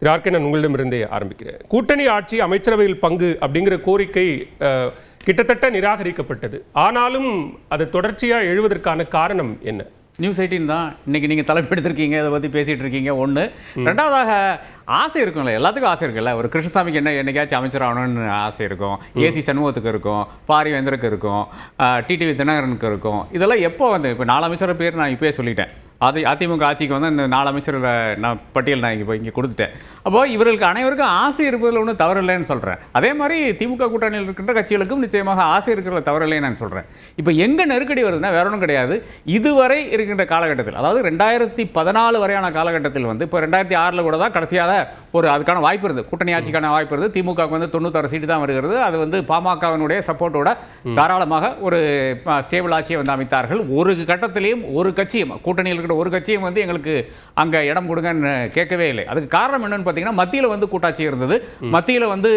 திரு RK நான் உங்களிடமிருந்தே ஆரம்பிக்கிறேன். கூட்டணி ஆட்சி அமைச்சரவையில் பங்கு அப்படிங்கிற கோரிக்கை கிட்டத்தட்ட நிராகரிக்கப்பட்டது. ஆனாலும் அது தொடர்ச்சியா எழுவதற்கான காரணம் என்ன? நியூஸ் எயிட்டின் தான். இன்னைக்கு நீங்கள் தலைப்பெடுத்திருக்கீங்க இதை பற்றி பேசிகிட்டு இருக்கீங்க. ஒன்று ரெண்டாவதாக ஆசை இருக்கும்ல எல்லாத்துக்கும் ஆசை இருக்குல்ல ஒரு கிருஷ்ணசாமிக்கு என்ன என்னைக்காச்சும் அமைச்சர் ஆகணும்னு ஆசை இருக்கும். ஏசி சண்முகத்துக்கு இருக்கும் பாரிவேந்தருக்கு இருக்கும் டிடிவி தினகரனுக்கு இருக்கும். இதெல்லாம் எப்போ வந்து இப்போ நாலு அமைச்சர் பேர் நான் இப்போயே சொல்லிட்டேன். அது அதிமுக ஆட்சிக்கு வந்து இந்த நாலு அமைச்சர் நான் பட்டியல் நான் இப்போ இங்கே கொடுத்துட்டேன். அப்போ இவர்களுக்கு அனைவருக்கும் ஆசை இருப்பதில் ஒன்றும் தவறில்லைன்னு சொல்கிறேன் அதே மாதிரி திமுக கூட்டணியில் இருக்கின்ற கட்சிகளுக்கும் நிச்சயமாக ஆசை இருக்கிறதுல தவறில்லைன்னு நான் சொல்கிறேன் இப்போ எங்கே நெருக்கடி வருதுன்னா வேற ஒன்றும் கிடையாது. இதுவரை இருக்கின்ற காலகட்டத்தில் அதாவது ரெண்டாயிரத்தி பதினாலு வரையான காலகட்டத்தில் வந்து இப்போ ரெண்டாயிரத்தி ஆறில் கூட தான் கடைசியாக ஒரு அதுக்கான வாய்ப்பு இருந்தது கூட்டணி ஆட்சிக்கான வாய்ப்பு இருந்தது திமுகவுக்கு வந்து தொண்ணூத்தாறு சீட்டு தான் வருகிறது. அது வந்து பாமகவினுடைய சப்போர்ட்டோட தாராளமாக ஒரு ஸ்டேபிள் ஆட்சியை வந்து அமைத்தார்கள். ஒரு கட்டத்திலையும் ஒரு கட்சியும் கூட்டணியில் இருக்கிற ஒரு கட்சியும் வந்து எங்களுக்கு அங்கே இடம் கொடுங்கன்னு கேட்கவே இல்லை. அதுக்கு காரணம் என்னன்னு பார்த்தீங்கன்னா மத்தியில் வந்து கூட்டாட்சி இருந்தது. மத்தியில் வந்து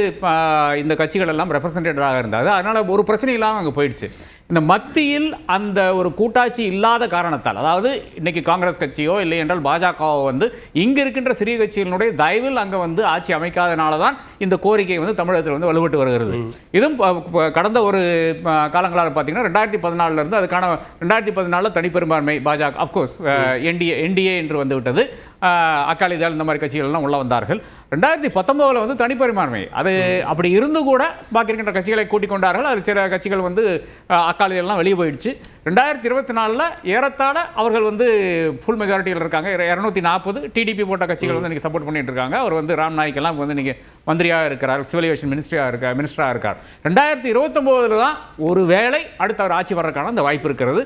இந்த கட்சிகள் எல்லாம் ரெப்ரசன்டேட்டடாக இருந்தது. அதனால ஒரு பிரச்சனை இல்லாமல் அங்கே போயிடுச்சு. இந்த மத்தியில் அந்த ஒரு கூட்டாட்சி இல்லாத காரணத்தால் அதாவது இன்னைக்கு காங்கிரஸ் கட்சியோ இல்லை என்றால் பாஜகவோ வந்து இங்க இருக்கின்ற சிறிய கட்சிகளினுடைய தயவில் அங்க வந்து ஆட்சி அமைக்காதனால தான் இந்த கோரிக்கை வந்து தமிழகத்தில் வந்து வலுப்பட்டு வருகிறது. இதுவும் கடந்த ஒரு காலங்களாக பார்த்தீங்கன்னா ரெண்டாயிரத்தி பதினாலுல இருந்து அதுக்கான ரெண்டாயிரத்தி பதினாலில் தனிப்பெரும்பான்மை பாஜக அஃப்கோர்ஸ் என்டிஏ என்டிஏ என்று வந்து விட்டது அஹ், அகாலிதள் இந்த மாதிரி கட்சிகள் எல்லாம் உள்ள வந்தார்கள். ரெண்டாயிரத்தி பத்தொன்பதுல வந்து தனிப்பெரும்பான்மை அது அப்படி இருந்து கூட பாக்கி இருக்கின்ற கட்சிகளை கூட்டிக் கொண்டார்கள். அது சில கட்சிகள் வந்து எல்லாம் வெளியே போயிடுச்சு. ரெண்டாயிரத்தி இருபத்தி நாலில் ஏறத்தாழ அவர்கள் வந்து ஃபுல் மெஜாரிட்டியில் இருக்காங்க. இரநூத்தி நாற்பது டிடிபி போட்ட கட்சிகள் வந்து இன்னைக்கு சப்போர்ட் பண்ணிட்டு இருக்காங்க. அவர் வந்து ராம் நாய்க் எல்லாம் வந்து இன்னைக்கு மந்திரியாக இருக்கிறார் சிவில் ஏவியேஷன் மினிஸ்டரியாக இருக்கார் மினிஸ்டராக இருக்கார். ரெண்டாயிரத்தி இருபத்தொம்போதுல தான் ஒரு வேளை அடுத்த அவர் ஆட்சி வர்றதுக்கான அந்த வாய்ப்பு இருக்கிறது.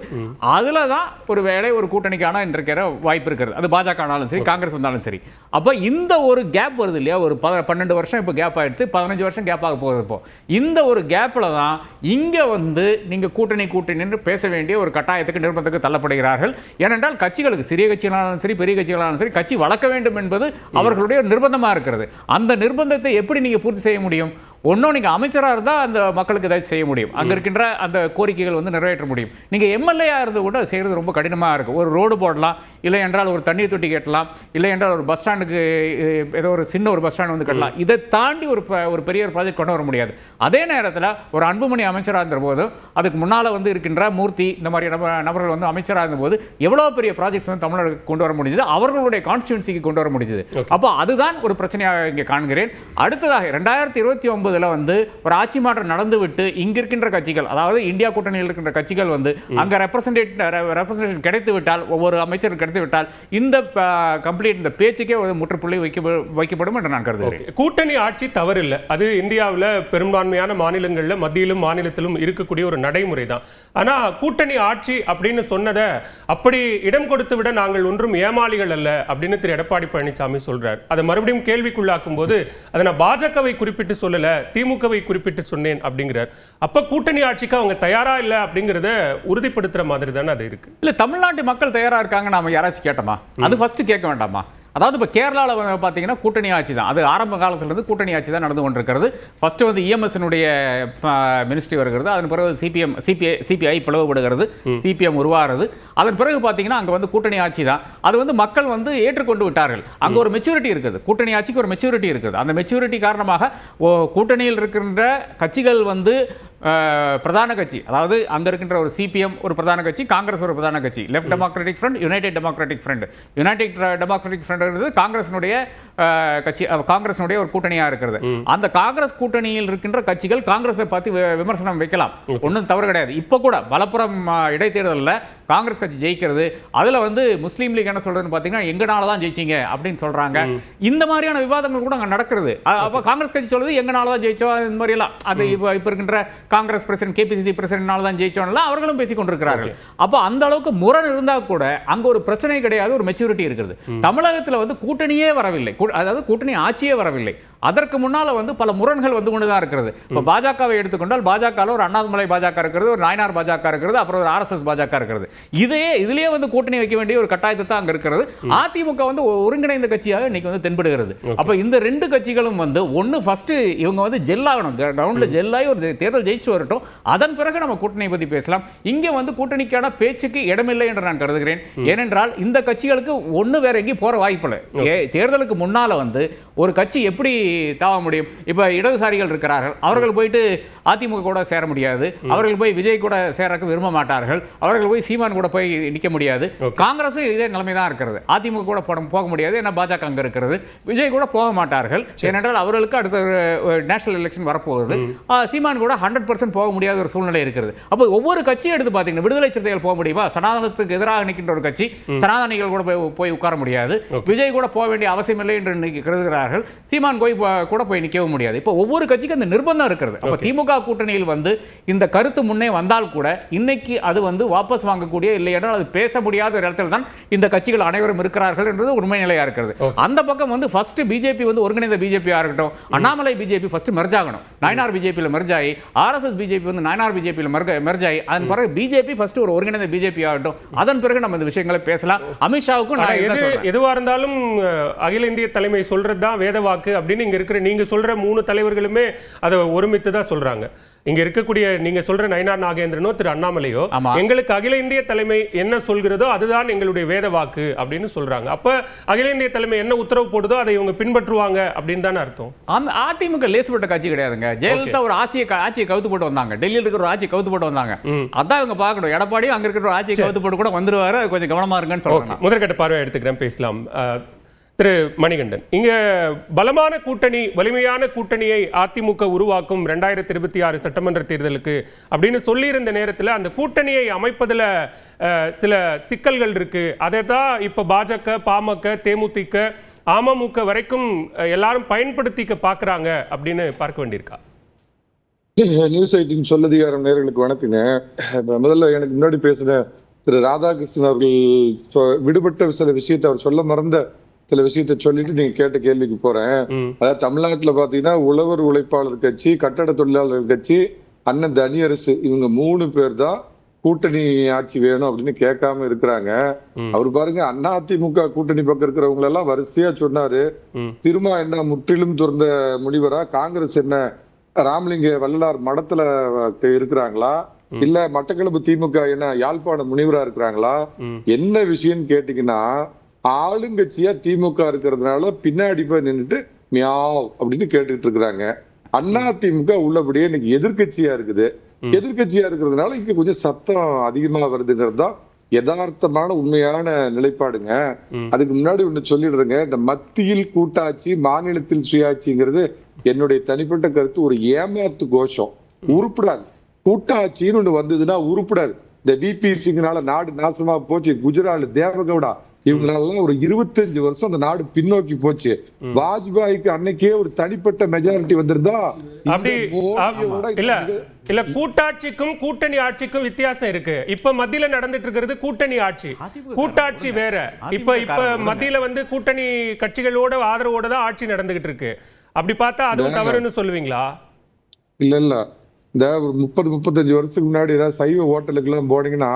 அதுல தான் ஒரு வேளை ஒரு கூட்டணிக்கான இருக்கிற வாய்ப்பு இருக்கிறது. அது பாஜக ஆனாலும் சரி காங்கிரஸ் வந்தாலும் சரி. அப்போ இந்த ஒரு கேப் வருது இல்லையா? ஒரு பன்னெண்டு வருஷம் இப்போ கேப் ஆயிடுச்சு. பதினஞ்சு வருஷம் கேப் ஆக போகுது இப்போ. இந்த ஒரு கேப்பில் தான் இங்கே வந்து நீங்கள் கூட்டணி கூட்டணின்னு பேச வேண்டிய ஒரு கட்டாயத்துக்கு நிர்பந்தத்துக்கு தள்ளப்படுகிறார்கள். ஏனென்றால் கட்சிகளுக்கு சிறிய கட்சிகளானாலும் சரி பெரிய கட்சிகளானாலும் சரி கட்சி வளர்க்க வேண்டும் என்பது அவர்களுடைய நிர்பந்தமாக இருக்கிறது. அந்த நிர்பந்தத்தை எப்படி நீங்கள் பூர்த்தி செய்ய முடியும்? ஒன்றும் நீங்கள் அமைச்சராக இருந்தால் அந்த மக்களுக்கு ஏதாச்சும் செய்ய முடியும். அங்கே இருக்கின்ற அந்த கோரிக்கைகள் வந்து நிறைவேற்ற முடியும். நீங்கள் எம்எல்ஏயாக இருந்து கூட செய்கிறது ரொம்ப கடினமாக இருக்கும். ஒரு ரோடு போடலாம் இல்லை என்றால் ஒரு தண்ணீர் தொட்டி கட்டலாம் இல்லை என்றால் ஒரு பஸ் ஸ்டாண்டுக்கு ஏதோ ஒரு சின்ன ஒரு பஸ் ஸ்டாண்ட் வந்து கட்டலாம். இதை தாண்டி ஒரு ஒரு பெரிய ஒரு ப்ராஜெக்ட் கொண்டு வர முடியாது. அதே நேரத்தில் ஒரு அன்புமணி அமைச்சராக இருந்த போது அதுக்கு முன்னால் வந்து இருக்கின்ற மூர்த்தி இந்த மாதிரி நப- நபர்கள் வந்து அமைச்சராக இருந்தபோது எவ்வளோ பெரிய ப்ராஜெக்ட்ஸ் வந்து தமிழருக்கு கொண்டு வர முடிஞ்சது? அவர்களுடைய கான்ஸ்டியூன்சிக்கு கொண்டு வர முடிஞ்சது. அப்போ அதுதான் ஒரு பிரச்சனையாக இங்கே காண்கிறேன். அடுத்ததாக ரெண்டாயிரத்தி இருபத்தி ஒன்பதுல வந்து ஒரு ஆட்சி மாற்றம் நடந்து விட்டு இங்க இருக்கின்ற கட்சிகள் அதாவது இந்தியா கூட்டணியில் இருக்கின்ற கட்சிகள் வந்து அங்க ரெப்ரசன்டேட் ரெப்ரசன்டேஷன் கிடைத்து விட்டால் ஒவ்வொரு அமைச்சரும் கிடைத்து விட்டால் இந்த கம்ப்ளீட் இந்த பேச்சுக்கே ஒரு முற்றுப்புள்ளி வைக்க வைக்கப்படும் என்று நான் கருதுகிறேன். கூட்டணி ஆட்சி தவறில்லை. அது இந்தியாவில் பெரும்பான்மையான மாநிலங்களில் மத்தியிலும் மாநிலத்திலும் இருக்கக்கூடிய ஒரு நடைமுறை தான் ஆனா கூட்டணி ஆட்சி அப்படின்னு சொன்னதை அப்படி இடம் கொடுத்து விட நாங்கள் ஒன்றும் ஏமாளிகள் அல்ல அப்படின்னு திரு. எடப்பாடி பழனிசாமி சொல்றார். அதை மறுபடியும் கேள்விக்குள்ளாக்கும் போது அதை நான் பாஜகவை குறிப்பிட்டு சொல்லல. திமுகவை குறிப்பிட்டு சொன்னேன் அப்படிங்கிறார். அப்ப கூட்டணி ஆட்சிக்கு அவங்க தயாரா இல்ல அப்படிங்கறத உறுதிப்படுத்துற மாதிரி தானே அது இருக்கு. இல்ல தமிழ்நாட்டு மக்கள் தயாரா இருக்காங்க நாம யாராச்சும் கேட்டோமா? அது ஃபர்ஸ்ட் கேட்க வேண்டாமா? அதாவது இப்போ கேரளாவில் பார்த்தீங்கன்னா கூட்டணி ஆட்சி தான். அது ஆரம்ப காலத்துல இருந்து கூட்டணி ஆட்சி தான் நடந்து கொண்டிருக்கிறது. ஃபர்ஸ்ட் வந்து இஎம்எஸ்னுடைய மினிஸ்ட்ரி வருகிறது. அதன் பிறகு சிபிஎம் சிபிஐ சிபிஐ பிளவுபடுகிறது. சிபிஎம் உருவாகிறது. அதன் பிறகு பார்த்தீங்கன்னா அங்கே வந்து கூட்டணி ஆட்சி தான். அது வந்து மக்கள் வந்து ஏற்றுக்கொண்டு விட்டார்கள். அங்கே ஒரு மெச்சூரிட்டி இருக்குது. கூட்டணி ஆட்சிக்கு ஒரு மெச்சூரிட்டி இருக்குது. அந்த மெச்சூரிட்டி காரணமாக ஓ, கூட்டணியில் இருக்கின்ற கட்சிகள் வந்து பிரதான கட்சி. அதாவது அங்க இருக்கின்ற ஒரு சிபிஎம் ஒரு பிரதான கட்சி காங்கிரஸ் ஒரு பிரதான கட்சி. Left Democratic Front United Democratic Front United Democratic Front காங்கிரஸினுடைய கட்சி காங்கிரஸினுடைய ஒரு கூட்டணியா இருக்கிறது. அந்த காங்கிரஸ் கூட்டணியில் இருக்கின்ற கட்சிகள் காங்கிரஸை பத்தி வி- விமர்சனம் வைக்கலாம். ஒன்றும் தவறு கிடையாது. இப்போ கூட வலப்புறம் அஹ், இடைத்தேர்தலில் காங்கிரஸ் கட்சி ஜெயிக்கிறது. அதுல வந்து முஸ்லீம் லீக் என்ன சொல்றதுன்னு பார்த்தீங்கன்னா எங்கனால தான் ஜெயிச்சீங்க அப்படின்னு சொல்றாங்க. இந்த மாதிரியான விவாதங்கள் கூட அங்க நடக்கிறது. அப்ப காங்கிரஸ் கட்சி சொல்லுது எங்கனால தான் ஜெயிச்சோம் இந்த மாதிரி எல்லாம் அது இப்போ இப்போ இருக்கின்ற காங்கிரஸ் பிரசிடென்ட் கேபிசிசி பிரசிடென்ட்னால தான் ஜெயிச்சோம்லாம் அவர்களும் பேசிக் கொண்டிருக்கிறார்கள். அப்போ அந்த அளவுக்கு முரண் இருந்தா கூட அங்க ஒரு பிரச்சனை கிடையாது ஒரு மெச்சூரிட்டி இருக்கிறது. தமிழகத்துல வந்து கூட்டணியே வரவில்லை. அதாவது கூட்டணி ஆட்சியே வரவில்லை. அதற்கு முன்னால வந்து பல முரண்கள் வந்து கொண்டு தான் இருக்கிறது. இப்போ பாஜகவை எடுத்துக்கொண்டால் பாஜக ஒரு அண்ணாமலை பாஜக இருக்கிறது ஒரு நாயனார் பாஜக இருக்கிறது அப்புறம் ஒரு ஆர்எஸ்எஸ் பாஜக இருக்கிறது. இதே இதுலயே வந்து கூட்டணி வைக்க வேண்டிய ஒரு கட்டாயத்தை தான் அங்க இருக்கிறது. அதிமுக வந்து ஒரு ஒருங்கிணைந்த கட்சியாக இன்னைக்கு வந்து தென்படுகிறது. அப்ப இந்த ரெண்டு கட்சிகளும் வந்து ஒன்னு ஃபர்ஸ்ட் இவங்க வந்து ஜெல் ஆகணும் கிரவுண்ட்ல ஜெல் ஆகி ஒரு தேர்தல் ஜெயிச்சுட்டு வரட்டும். அதன் பிறகு நம்ம கூட்டணி பத்தி பேசலாம். இங்க வந்து கூட்டணிக்கான பேச்சுக்கு இடமில்லை என்று நான் கருதுகிறேன். ஏனென்றால் இந்த கட்சிகளுக்கு ஒண்ணு வேற எங்கேயும் போற வாய்ப்பில்லை ஏ, தேர்தலுக்கு முன்னால வந்து ஒரு கட்சி எப்படி தாவ முடியும்? இப்ப இடதுசாரிகள் இருக்கிறார்கள். அவர்கள் போயிட்டு அதிமுக கூட சேர முடியாது. அவர்கள் போய் விஜய் கூட சேரக்க விரும்ப மாட்டார்கள். அவர்கள் போய் சீமான் கூட போய் நிக்க முடியாது. காங்கிரஸ் இதே நிலைமை தான் இருக்கிறது. அதிமுக கூட போக முடியாது. ஏன்னா பாஜக அங்க இருக்கிறது. விஜய் கூட போக மாட்டார்கள். ஏனென்றால் அவர்களுக்கு அடுத்த நேஷனல் எலெக்ஷன் வரப்போகுது. சீமான் கூட ஹண்ட்ரட் பர்சன்ட் போக முடியாத ஒரு சூழ்நிலை இருக்கிறது. அப்போ ஒவ்வொரு கட்சியும் எடுத்து பார்த்தீங்கன்னா விடுதலை சிறுத்தைகள் போக முடியுமா? சனாதனத்துக்கு எதிராக நிற்கின்ற ஒரு கட்சி சனாதனிகள் கூட போய் போய் உட்கார முடியாது. விஜய் கூட போக வேண்டிய அவசியம் இல்லை என்று இன்னைக்கு கருதுகிறார்கள். சீமான் போய் கூட போய் நிற்கவும் முடியாது. இப்போ ஒவ்வொரு கட்சிக்கும் அந்த நிர்பந்தம் இருக்கிறது. அப்போ திமுக கூட்டணியில் வந்து இந்த கருத்து முன்னே வந்தால் கூட இன்னைக்கு அது வந்து வாபஸ் வாங்கக்கூடிய இல்லை என்றால் அது பேச முடியாத ஒரு இடத்துல தான் இந்த கட்சிகள் அனைவரும் இருக்கிறார்கள் என்றது உண்மை நிலையா இருக்கிறது அந்த பக்கம் வந்து ஃபர்ஸ்ட் பிஜேபி வந்து ஒருங்கிணைந்த பிஜேபியா இருக்கட்டும். அண்ணாமலை பிஜேபி ஃபர்ஸ்ட் மெர்ஜ் ஆகணும். நயனார் பிஜேபியில் மெர்ஜ் ஆகி ஆர்எஸ்எஸ் பிஜேபி வந்து நயனார் பிஜேபியில் மெர்ஜ் ஆகி அதன் பிறகு பிஜேபி ஃபர்ஸ்ட் ஒரு ஒருங்கிணைந்த பிஜேபி ஆகட்டும் அதன் பிறகு நம்ம இந்த விஷயங்களை பேசலாம். அமித்ஷாவுக்கும் ஆனா நான் என்ன எது சொல்றேன். எதுவா இருந்தாலும் அகில இந்திய தலைமை சொல்றது தான் வேத வாக்கு அப்படின்னு இங்க இருக்கிற நீங்க சொல்ற மூணு தலைவர்களுமே அதை ஒருமித்து தான் சொல்றாங்க. இங்க இருக்கக்கூடிய நீங்க சொல்ற நயினார் நாகேந்திரனோ திரு அண்ணாமலையோ. எங்களுக்கு அகில இந்திய தலைமை என்ன சொல்கிறதோ அதுதான் எங்களுடைய வேத வாக்கு அப்படின்னு சொல்றாங்க. அப்ப அகில இந்திய தலைமை என்ன உத்தரவு போடுதோ அதை இவங்க பின்பற்றுவாங்க அப்படின்னு தானே அர்த்தம். அதிமுக லேசுப்பட்ட கட்சி கிடையாதுங்க. ஜெயலலிதா ஒரு ஆட்சியை க- ஆட்சியை கவுத்து போட்டு வந்தாங்க. டெல்லியில் இருக்கிற ஒரு ஆட்சியை கவுத்து போட்டு வந்தாங்க. அதான் இவங்க பார்க்கணும். எடப்பாடி அங்க இருக்கிற ஒரு ஆட்சியை கவுத்து போட்டு கூட வந்துருவாரு. கொஞ்சம் கவனமா இருங்கன்னு நான். முதற்கட்ட பார்வை எடுத்துக்கிறேன். பேசலாம். திரு மணிகண்டன். இங்க பலமான கூட்டணி வலிமையான கூட்டணியை அதிமுக உருவாக்கும் ரெண்டாயிரத்தி இருபத்தி ஆறு சட்டமன்ற தேர்தலுக்கு அப்படின்னு சொல்லியிருந்த நேரத்தில் அந்த கூட்டணியை அமைப்பதுல சில சிக்கல்கள் இருக்கு. அதை தான் இப்போ பாஜக பாமக தேமுதிக அமமுக வரைக்கும் எல்லாரும் பயன்படுத்திக்க பார்க்குறாங்க அப்படின்னு பார்க்க வேண்டியிருக்கா? நியூஸ் எயிட்டின் சொல்லதிகாரம் நேர்களுக்கு வணக்கங்க. முதல்ல எனக்கு முன்னாடி பேசின திரு ராதாகிருஷ்ணன் அவர்கள் சொ- விடுபட்ட சில விஷயத்தை அவர் சொல்ல மறந்த சில விஷயத்தை சொல்லிட்டு நீங்க கேட்ட கேள்விக்கு போறேன். அதாவது தமிழ்நாட்டுல பாத்தீங்கன்னா உழவர் உழைப்பாளர் கட்சி கட்டட தொழிலாளர் கட்சி அண்ணன் தனியரசு இவங்க மூணு பேர் தான் கூட்டணி ஆட்சி வேணும் அப்படின்னு கேட்காம இருக்கிறாங்க. அவர் பாருங்க அண்ணா அதிமுக கூட்டணி பக்கம் இருக்கிறவங்க எல்லாம் வரிசையா சொன்னாரு. திரும்ப என்ன முற்றிலும் துறந்த முனிவரா காங்கிரஸ் என்ன ராமலிங்க வள்ளலார் மடத்துல இருக்கிறாங்களா? இல்ல மட்டக்களப்பு திமுக என்ன யாழ்ப்பாண முனிவரா இருக்கிறாங்களா. என்ன விஷயம்னு கேட்டீங்கன்னா ஆளுங்கட்சியா திமுக இருக்கிறதுனால பின்னாடி போய் நின்னுட்டு மியாவ் அப்படின்னு கேட்டுட்டு இருக்கிறாங்க. அண்ணா திமுக உள்ளபடியே இன்னைக்கு எதிர்க்கட்சியா இருக்குது. எதிர்க்கட்சியா இருக்கிறதுனால இங்க கொஞ்சம் சத்தம் அதிகமா வருதுங்கிறது தான் யதார்த்தமான உண்மையான நிலைப்பாடுங்க. அதுக்கு முன்னாடி ஒண்ணு சொல்லிடுறேங்க. இந்த மத்தியில் கூட்டாட்சி மாநிலத்தில் சுயாட்சிங்கிறது என்னுடைய தனிப்பட்ட கருத்து ஒரு ஏமாத்து கோஷம். உருப்படாது. கூட்டாட்சின்னு ஒண்ணு வந்ததுன்னா உருப்படாது. இந்த விபி சிங்னால நாடு நாசமா போச்சு. குஜராத் தேவகவுடா இவங்களால ஒரு இருபத்தஞ்சு வருஷம் அந்த நாடு பின்னோக்கி போச்சு. வாஜ்பாய்க்கு அன்னைக்கே ஒரு தனிப்பட்ட மெஜாரிட்டி வந்திருந்தா அப்படி இல்ல இல்ல கூட்டாட்சிக்கும் கூட்டணி ஆட்சிக்கும் வித்தியாசம் இருக்கு. இப்ப மத்தியில நடந்துட்டு இருக்கிறது கூட்டணி ஆட்சி. கூட்டாட்சி வேற. இப்ப இப்ப மத்தியில வந்து கூட்டணி கட்சிகளோட ஆதரவோட தான் ஆட்சி நடந்துகிட்டு இருக்கு. அப்படி பார்த்தா அதுவும் தவறுன்னு சொல்லுவீங்களா? இல்ல இல்ல. இந்த ஒரு முப்பது முப்பத்தஞ்சு வருஷத்துக்கு முன்னாடி ஏதாவது சைவ ஹோட்டலுக்கு எல்லாம் போனீங்கன்னா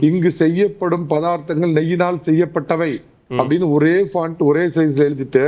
இங்கு செய்யப்படும் பதார்த்தங்கள் நெய்யினால் செய்யப்பட்டவை அப்படின்னு ஒரே ஃபாண்ட் ஒரே சைஸ்ல எழுதிட்டு